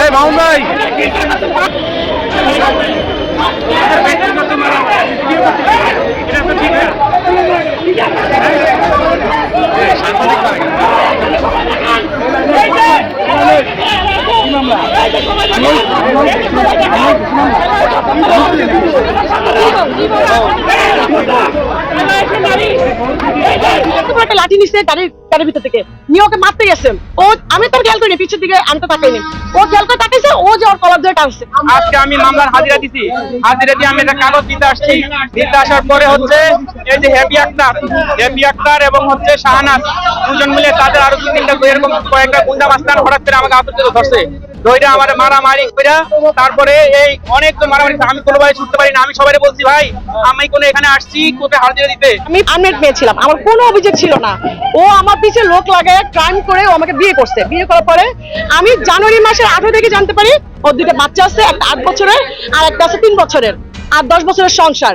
এই মাউন ভাই সাংবাদিক হাজিরা দিয়ে আমি একটা দিতে আসছি। আসার পরে হচ্ছে এই যে হচ্ছে শাহানাজ, দুজন মিলে তাদের আরও দুই তিনটা কয়েকটা গুন্ডা মাস্তান হঠাৎ করে আমাকে আতঙ্কিত ধরছে। ধরে আমার মারামারি করে তারপরে এই অনেকজন মারামারি করছে। আমি কোনোভাবে ছুটতে পারি না আমি সবাই বলছি, ভাই, আমি কোনো এখানে আসছি, কোথায় হাজিরা দিতে? আমি আনমেট মেয়ে আমার কোনো অভিযোগ ছিল না। ও আমার পিছে লোক লাগায় ক্রাইম করে ও আমাকে বিয়ে করছে। বিয়ে করার পরে আমি জানুয়ারি মাসের আঠারো থেকে জানতে পারি, ওর দুইটা বাচ্চা আছে, একটা আট বছরের আর একটা আছে তিন বছরের, আর দশ বছরের সংসার।